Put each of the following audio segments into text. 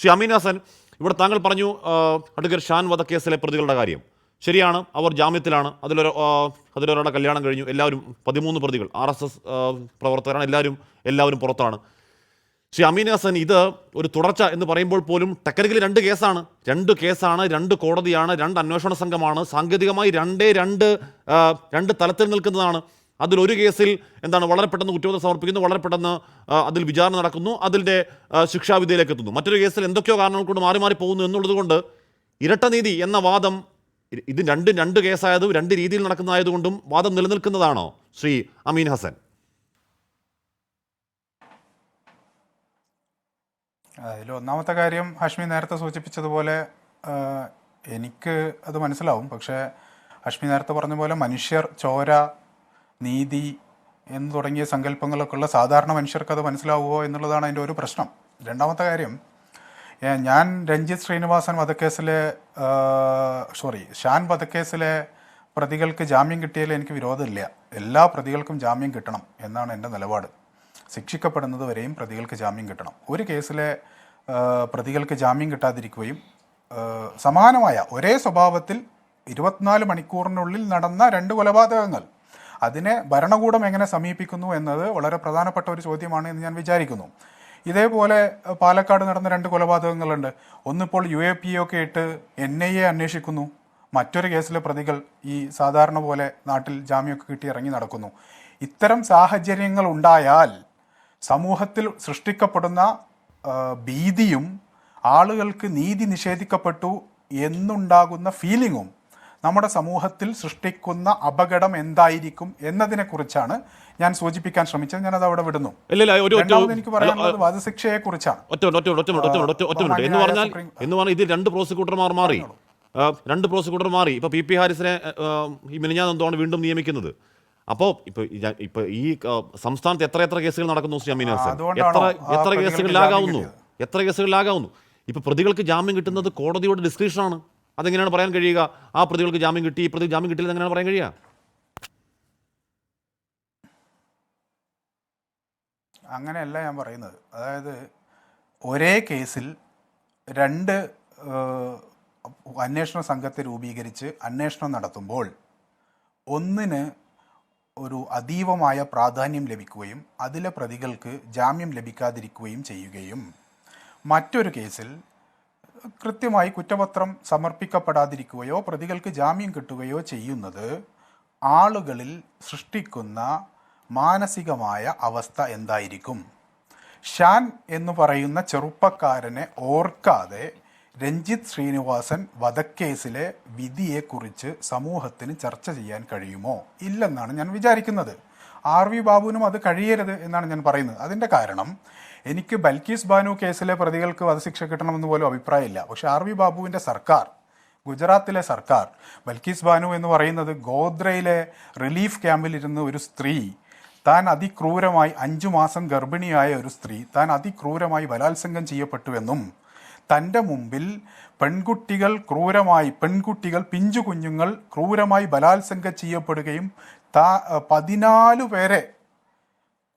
ശ്രീ അമീൻ ഹസൻ ഇവിടെ താങ്കൾ പറഞ്ഞു അഡ്വക്കേറ്റ് ഷാൻ വധക്കേസിലെ പ്രതികളുടെ കാര്യം. ശരിയാണ് അവർ ജാമ്യത്തിലാണ്. അതിലൊരു അതിലൊരാളുടെ കല്യാണം കഴിഞ്ഞു. എല്ലാവരും പതിമൂന്ന് പ്രതികൾ ആർ എസ് എസ് പ്രവർത്തകരാണ്. എല്ലാവരും എല്ലാവരും പുറത്താണ്. ശ്രീ അമീൻ ഹസൻ ഇത് ഒരു തുടർച്ച എന്ന് പറയുമ്പോൾ പോലും ടെക്നിക്കലി രണ്ട് കേസാണ്. രണ്ട് കേസാണ് രണ്ട് കോടതിയാണ് രണ്ട് അന്വേഷണ സംഘമാണ്. സാങ്കേതികമായി രണ്ടേ രണ്ട് രണ്ട് തലത്തിൽ നിൽക്കുന്നതാണ്. അതിലൊരു കേസിൽ എന്താണ് വളരെ പെട്ടെന്ന് കുറ്റപത്രം സമർപ്പിക്കുന്നു വളരെ പെട്ടെന്ന് അതിൽ വിചാരണ നടക്കുന്നു അതിന്റെ ശിക്ഷാവിധിയിലേക്ക് എത്തുന്നു. മറ്റൊരു കേസിൽ എന്തൊക്കെയോ കാരണങ്ങൾ കൊണ്ട് മാറി മാറി പോകുന്നു എന്നുള്ളത് കൊണ്ട് ഇരട്ടനീതി എന്ന വാദം ഇത് രണ്ട് രണ്ട് കേസായതും രണ്ട് രീതിയിൽ നടക്കുന്നതായതുകൊണ്ടും വാദം നിലനിൽക്കുന്നതാണോ ശ്രീ അമീൻ ഹസൻ? അതിൽ ഒന്നാമത്തെ കാര്യം ഹഷ്മി നേരത്തെ സൂചിപ്പിച്ചതുപോലെ എനിക്ക് അത് മനസ്സിലാവും. പക്ഷേ ഹഷ്മി നേരത്തെ പറഞ്ഞ പോലെ മനുഷ്യർ ചോര നീതി എന്ന് തുടങ്ങിയ സങ്കല്പങ്ങളൊക്കെ ഉള്ള സാധാരണ മനുഷ്യർക്ക് അത് മനസ്സിലാവുമോ എന്നുള്ളതാണ് അതിന്റെ ഒരു പ്രശ്നം. രണ്ടാമത്തെ കാര്യം ഞാൻ രഞ്ജിത്ത് ശ്രീനിവാസൻ വധക്കേസിലെ സോറി ഷാൻ വധക്കേസിലെ പ്രതികൾക്ക് ജാമ്യം കിട്ടിയാലും എനിക്ക് വിരോധമില്ല. എല്ലാ പ്രതികൾക്കും ജാമ്യം കിട്ടണം എന്നാണ് എന്റെ നിലപാട്. ശിക്ഷിക്കപ്പെടുന്നത് വരെയും പ്രതികൾക്ക് ജാമ്യം കിട്ടണം. ഒരു കേസിലെ പ്രതികൾക്ക് ജാമ്യം കിട്ടാതിരിക്കുകയും സമാനമായ ഒരേ സ്വഭാവത്തിൽ ഇരുപത്തിനാല് മണിക്കൂറിനുള്ളിൽ നടന്ന രണ്ട് കൊലപാതകങ്ങൾ അതിനെ ഭരണകൂടം എങ്ങനെ സമീപിക്കുന്നു എന്നത് വളരെ പ്രധാനപ്പെട്ട ഒരു ചോദ്യമാണ് എന്ന് ഞാൻ വിചാരിക്കുന്നു. ഇതേപോലെ പാലക്കാട് നടന്ന രണ്ട് കൊലപാതകങ്ങളുണ്ട്. ഒന്നിപ്പോൾ യു എ പി ഒക്കെ ഇട്ട് എൻ ഐ എ അന്വേഷിക്കുന്നു. മറ്റൊരു കേസിലെ പ്രതികൾ ഈ സാധാരണ പോലെ നാട്ടിൽ ജാമ്യമൊക്കെ കിട്ടി ഇറങ്ങി നടക്കുന്നു. ഇത്തരം സാഹചര്യങ്ങൾ ഉണ്ടായാൽ സമൂഹത്തിൽ സൃഷ്ടിക്കപ്പെടുന്ന ഭീതിയും ആളുകൾക്ക് നീതി നിഷേധിക്കപ്പെട്ടു എന്നുണ്ടാകുന്ന ഫീലിങ്ങും നമ്മുടെ സമൂഹത്തിൽ സൃഷ്ടിക്കുന്ന അപകടം എന്തായിരിക്കും എന്നതിനെക്കുറിച്ചാണ് ഞാൻ സൂചിപ്പിക്കാൻ ശ്രമിച്ചത്. ഞാനത് അവിടെ വിടുന്നു. എനിക്ക് പറയാനുള്ളത് വധശിക്ഷയെ കുറിച്ചാണ്. എന്ന് പറഞ്ഞാൽ എന്ന് പറഞ്ഞാൽ ഇതിൽ രണ്ട് പ്രോസിക്യൂട്ടർമാർ മാറി. രണ്ട് പ്രോസിക്യൂട്ടർ മാറി. ഇപ്പൊ പി പി ഹാരിസിനെ ഈ മിനിഞ്ഞാന്ന് എന്താണ് വീണ്ടും നിയമിക്കുന്നത്. അപ്പോൾ ഇപ്പൊ ഇപ്പൊ ഈ സംസ്ഥാനത്ത് എത്ര എത്ര കേസുകൾ നടക്കുന്നു ശ്രീ എത്ര കേസുകളിലാകാവുന്നു എത്ര കേസുകളിലാകാവുന്നു ഇപ്പൊ പ്രതികൾക്ക് ജാമ്യം കിട്ടുന്നത് കോടതിയുടെ ഡിസ്ക്രിപ്ഷനാണ്. അതെങ്ങനെയാണ് പറയാൻ കഴിയുക? ആ പ്രതികൾക്ക് ജാമ്യം കിട്ടി ഈ പ്രതി ജാമ്യം കിട്ടിയില്ല എങ്ങനെയാണ് പറയാൻ കഴിയുക? അങ്ങനെയല്ല ഞാൻ പറയുന്നത്. അതായത് ഒരേ കേസിൽ രണ്ട് അന്വേഷണ സംഘത്തെ രൂപീകരിച്ച് അന്വേഷണം നടത്തുമ്പോൾ ഒന്നിന് ഒരു അതീവമായ പ്രാധാന്യം ലഭിക്കുകയും അതിലെ പ്രതികൾക്ക് ജാമ്യം ലഭിക്കാതിരിക്കുകയും ചെയ്യുകയും മറ്റൊരു കേസിൽ കൃത്യമായി കുറ്റപത്രം സമർപ്പിക്കപ്പെടാതിരിക്കുകയോ പ്രതികൾക്ക് ജാമ്യം കിട്ടുകയോ ചെയ്യുന്നത് ആളുകളിൽ സൃഷ്ടിക്കുന്ന മാനസികമായ അവസ്ഥ എന്തായിരിക്കും? ഷാൻ എന്ന് പറയുന്ന ചെറുപ്പക്കാരനെ ഓർക്കാതെ രഞ്ജിത്ത് ശ്രീനിവാസൻ വധക്കേസിലെ വിധിയെക്കുറിച്ച് സമൂഹത്തിന് ചർച്ച ചെയ്യാൻ കഴിയുമോ? ഇല്ലെന്നാണ് ഞാൻ വിചാരിക്കുന്നത്. ആർ വി ബാബുവിനും അത് കഴിയരുത് എന്നാണ് ഞാൻ പറയുന്നത്. അതിന്റെ കാരണം എനിക്ക് ബൽക്കീസ് ബാനു കേസിലെ പ്രതികൾക്ക് വധശിക്ഷ കിട്ടണമെന്ന് പോലും അഭിപ്രായമില്ല. പക്ഷെ ആർ വി ബാബുവിന്റെ സർക്കാർ ഗുജറാത്തിലെ സർക്കാർ ബൽക്കീസ് ബാനു എന്ന് പറയുന്നത് ഗോദ്രയിലെ റിലീഫ് ക്യാമ്പിലിരുന്ന ഒരു സ്ത്രീ താൻ അതിക്രൂരമായി അഞ്ചു മാസം ഗർഭിണിയായ ഒരു സ്ത്രീ താൻ അതിക്രൂരമായി ബലാത്സംഗം ചെയ്യപ്പെട്ടുവെന്നും തന്റെ മുമ്പിൽ പെൺകുട്ടികൾ ക്രൂരമായി പെൺകുട്ടികൾ പിഞ്ചു കുഞ്ഞുങ്ങൾ ക്രൂരമായി ബലാത്സംഗം ചെയ്യപ്പെടുകയും താ പതിനാല് പേരെ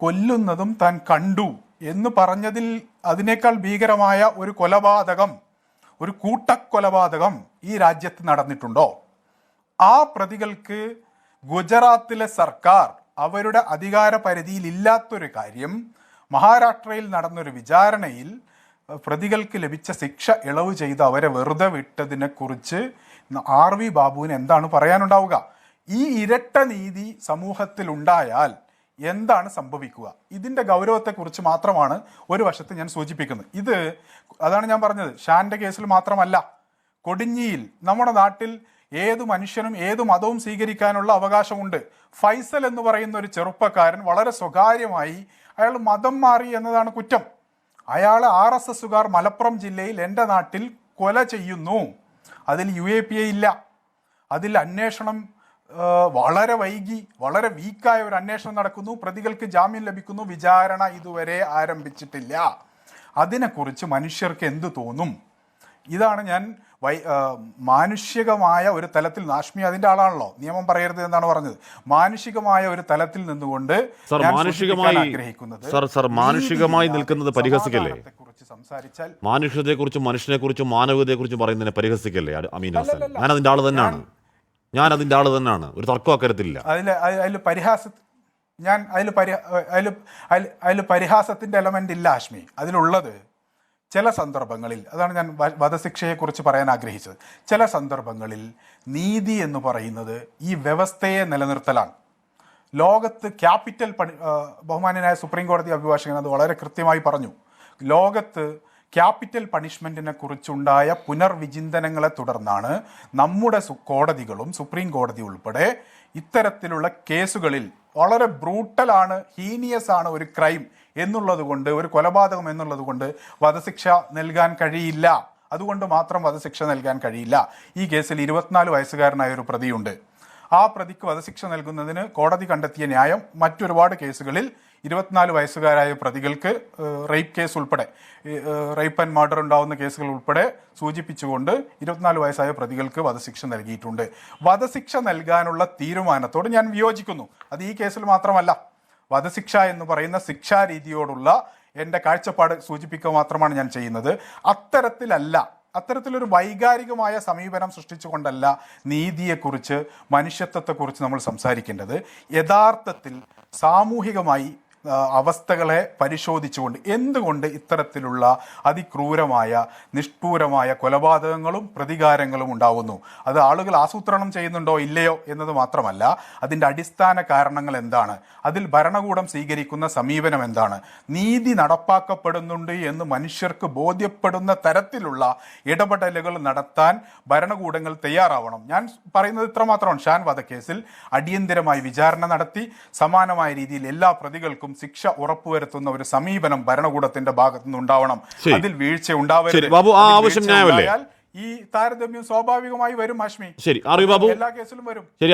കൊല്ലുന്നതും താൻ കണ്ടു. എന്ന് പറഞ്ഞതിൽ അതിനേക്കാൾ ഭീകരമായ ഒരു കൊലപാതകം ഒരു കൂട്ടക്കൊലപാതകം ഈ രാജ്യത്ത് നടന്നിട്ടുണ്ടോ? ആ പ്രതികൾക്ക് ഗുജറാത്തിലെ സർക്കാർ അവരുടെ അധികാര പരിധിയിൽ ഇല്ലാത്തൊരു കാര്യം മഹാരാഷ്ട്രയിൽ നടന്നൊരു വിചാരണയിൽ പ്രതികൾക്ക് ലഭിച്ച ശിക്ഷ ഇളവ് ചെയ്ത് അവരെ വെറുതെ വിട്ടതിനെ കുറിച്ച് ആർ വി ബാബുവിന് എന്താണ് പറയാനുണ്ടാവുക? ഈ ഇരട്ട നീതി സമൂഹത്തിൽ ഉണ്ടായാൽ എന്താണ് സംഭവിക്കുക? ഇതിന്റെ ഗൗരവത്തെക്കുറിച്ച് മാത്രമാണ് ഒരു വശത്ത് ഞാൻ സൂചിപ്പിക്കുന്നത്. ഇത് അതാണ് ഞാൻ പറഞ്ഞത്. ഷാന്റെ കേസിൽ മാത്രമല്ല കൊടിഞ്ഞിയിൽ നമ്മുടെ നാട്ടിൽ ഏത് മനുഷ്യനും ഏത് മതവും സ്വീകരിക്കാനുള്ള അവകാശമുണ്ട്. ഫൈസൽ എന്ന് പറയുന്ന ഒരു ചെറുപ്പക്കാരൻ വളരെ സ്വകാര്യമായി അയാൾ മതം മാറി എന്നതാണ് കുറ്റം. അയാൾ ആർ എസ് എസുകാർ മലപ്പുറം ജില്ലയിൽ എന്റെ നാട്ടിൽ കൊല ചെയ്യുന്നു. അതിൽ യു എ പി എ ഇല്ല. അതിൽ അന്വേഷണം വളരെ വൈകി വളരെ വീക്കായ ഒരു അന്വേഷണം നടക്കുന്നു. പ്രതികൾക്ക് ജാമ്യം ലഭിക്കുന്നു. വിചാരണ ഇതുവരെ ആരംഭിച്ചിട്ടില്ല. അതിനെക്കുറിച്ച് മനുഷ്യർക്ക് എന്തു തോന്നും? ഇതാണ് ഞാൻ വൈ മാനുഷികമായ ഒരു തലത്തിൽ നാഷ്മി അതിന്റെ ആളാണല്ലോ. നിയമം പറയരുത് എന്നാണ് പറഞ്ഞത്. മാനുഷികമായ ഒരു തലത്തിൽ നിന്നുകൊണ്ട് ആഗ്രഹിക്കുന്നത് സർ സർ മാനുഷികമായി മാനവികതയെ നിൽക്കുന്നത് പരിഹസിക്കല്ലേ? സംസാരിച്ചാൽ മാനുഷികതയെക്കുറിച്ചും മനുഷ്യനെക്കുറിച്ചും മാനവികതയെക്കുറിച്ചും പറയുന്നതിനെ പരിഹസിക്കല്ലേ? അമീൻ ഹസൻ ഞാൻ അതിന്റെ ആൾ തന്നെയാണ്. ഞാൻ അതിന്റെ ആൾ തന്നെയാണ്. ഒരു തർക്കം അക്കരത്തില്ല അതിൽ അതിൽ പരിഹാസ ഞാൻ അതിൽ പരി അതിൽ അതിൽ പരിഹാസത്തിന്റെ എലമെന്റ് ഇല്ല ആഷ്മി. അതിലുള്ളത് ചില സന്ദർഭങ്ങളിൽ അതാണ് ഞാൻ വധശിക്ഷയെക്കുറിച്ച് പറയാൻ ആഗ്രഹിച്ചത്. ചില സന്ദർഭങ്ങളിൽ നീതി എന്ന് പറയുന്നത് ഈ വ്യവസ്ഥയെ നിലനിർത്തലാണ്. ലോകത്ത് ക്യാപിറ്റൽ പണി ബഹുമാനായ സുപ്രീം കോടതി അഭിഭാഷകൻ അത് വളരെ കൃത്യമായി പറഞ്ഞു. ലോകത്ത് ക്യാപിറ്റൽ പണിഷ്മെന്റിനെ കുറിച്ചുണ്ടായ പുനർവിചിന്തനങ്ങളെ തുടർന്നാണ് നമ്മുടെ കോടതികളും സുപ്രീം കോടതി ഉൾപ്പെടെ ഇത്തരത്തിലുള്ള കേസുകളിൽ വളരെ ബ്രൂട്ടലാണ് ഹീനിയസ് ആണ് ഒരു ക്രൈം എന്നുള്ളത് കൊണ്ട് ഒരു കൊലപാതകം എന്നുള്ളത് കൊണ്ട് വധശിക്ഷ നൽകാൻ കഴിയില്ല. അതുകൊണ്ട് മാത്രം വധശിക്ഷ നൽകാൻ കഴിയില്ല. ഈ കേസിൽ ഇരുപത്തിനാല് വയസ്സുകാരനായ ഒരു പ്രതിയുണ്ട്. ആ പ്രതിക്ക് വധശിക്ഷ നൽകുന്നതിന് കോടതി കണ്ടെത്തിയ ന്യായം മറ്റൊരുപാട് കേസുകളിൽ ഇരുപത്തിനാല് വയസ്സുകാരായ പ്രതികൾക്ക് റേപ്പ് കേസ് ഉൾപ്പെടെ റേപ്പ് ആൻഡ് മർഡർ ഉണ്ടാവുന്ന കേസുകൾ ഉൾപ്പെടെ സൂചിപ്പിച്ചുകൊണ്ട് ഇരുപത്തിനാല് വയസ്സായ പ്രതികൾക്ക് വധശിക്ഷ നൽകിയിട്ടുണ്ട്. വധശിക്ഷ നൽകാനുള്ള തീരുമാനത്തോട് ഞാൻ വിയോജിക്കുന്നു. അത് ഈ കേസിൽ മാത്രമല്ല. വധശിക്ഷ എന്ന് പറയുന്ന ശിക്ഷാരീതിയോടുള്ള എന്റെ കാഴ്ചപ്പാട് സൂചിപ്പിക്കുക മാത്രമാണ് ഞാൻ ചെയ്യുന്നത്. അത്തരത്തിലല്ല അത്തരത്തിലൊരു വൈകാരികമായ സമീപനം സൃഷ്ടിച്ചുകൊണ്ടല്ല നീതിയെക്കുറിച്ച് മനുഷ്യത്വത്തെക്കുറിച്ച് നമ്മൾ സംസാരിക്കേണ്ടത്. യഥാർത്ഥത്തിൽ സാമൂഹികമായി അവസ്ഥകളെ പരിശോധിച്ചുകൊണ്ട് എന്തുകൊണ്ട് ഇത്തരത്തിലുള്ള അതിക്രൂരമായ നിഷ്ഠൂരമായ കൊലപാതകങ്ങളും പ്രതികാരങ്ങളും ഉണ്ടാവുന്നു? അത് ആളുകൾ ആസൂത്രണം ചെയ്യുന്നുണ്ടോ ഇല്ലയോ എന്നത് മാത്രമല്ല അതിന്റെ അടിസ്ഥാന കാരണങ്ങൾ എന്താണ്? അതിൽ ഭരണകൂടം സ്വീകരിക്കുന്ന സമീപനം എന്താണ്? നീതി നടപ്പാക്കപ്പെടുന്നുണ്ട് എന്ന് മനുഷ്യർക്ക് ബോധ്യപ്പെടുന്ന തരത്തിലുള്ള ഇടപെടലുകൾ നടത്താൻ ഭരണകൂടങ്ങൾ തയ്യാറാവണം. ഞാൻ പറയുന്നത് ഇത്രമാത്രമാണ്. ഷാൻ വധക്കേസിൽ അടിയന്തിരമായി വിചാരണ നടത്തി സമാനമായ രീതിയിൽ എല്ലാ പ്രതികൾക്കും ശിക്ഷ ഉറപ്പുവരുത്തുന്ന ഒരു സമീപനം ഭരണകൂടത്തിന്റെ ഭാഗത്തു നിന്നുണ്ടാവണം ശരി. അതിൽ വീഴ്ച ഉണ്ടാവരുത് ഈ താരതമ്യം സ്വാഭാവികമായി വരും ഹാഷ്മി ശരി എല്ലാ കേസിലും വരും. ശരി